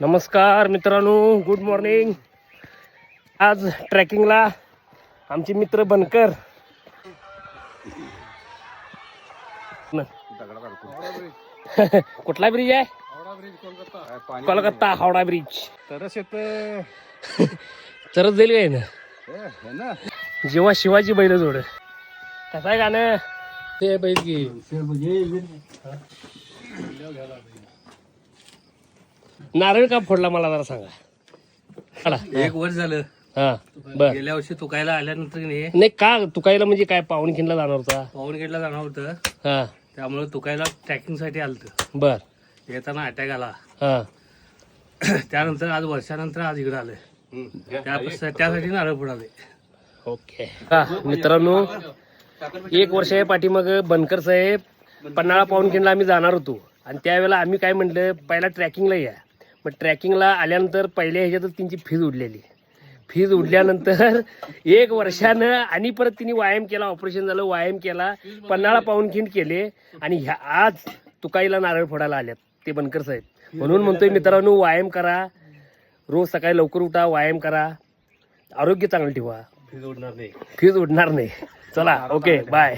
नमस्कार मित्रांनो good morning आज ट्रॅकिंगला आमचे मित्र बनकर. कुठला ब्रिज आहे? कोलकाता हावडा ब्रिज तरच येत तरच जाईल आहे ना? जेव्हा शिवाजी बैल जोड. कसं आहे गाणं? ते बैल घे. नारळ का फोडला मला जरा सांगा. एक वर्ष झालं. हा बर. गेल्या वर्षी तुकायला आल्यानंतर की नाही? नाही का तुकायला म्हणजे काय पावनखिंडला जाणार होता? पावनगेटला जाणार होतं. हा. त्यामुळे तुकायला ट्रॅकिंगसाठी आलत. बर. येताना अटॅक आला. हा. त्यानंतर आज वर्षानंतर आज इकडे आले त्या- त्यासाठी नारळ फोडाले ओके. हा मित्रांनो एक वर्ष आहे पाठीमाग बनकर साहेब पन्हाळा पावनखिंडला आम्ही जाणार होतो. आणि त्यावेळेला आम्ही काय म्हटलं पहिला ट्रॅकिंगला या. मग ट्रॅकिंगला आल्यानंतर पहिल्या ह्याच्यातच त्यांची फीज उडलेली. फीज उडल्यानंतर एक वर्षानं आणि परत तिने व्यायाम केला ऑपरेशन झालं व्यायाम केला पन्हाळा पावनखिंड केले आणि ह्या आज तुकाईला नारळ फोडायला आल्यात ते बनकर साहेब. म्हणून म्हणतोय मित्रांनो व्यायाम करा. रोज सकाळी लवकर उठा व्यायाम करा. आरोग्य चांगलं ठेवा. फीज उडणार नाही. चला ओके बाय.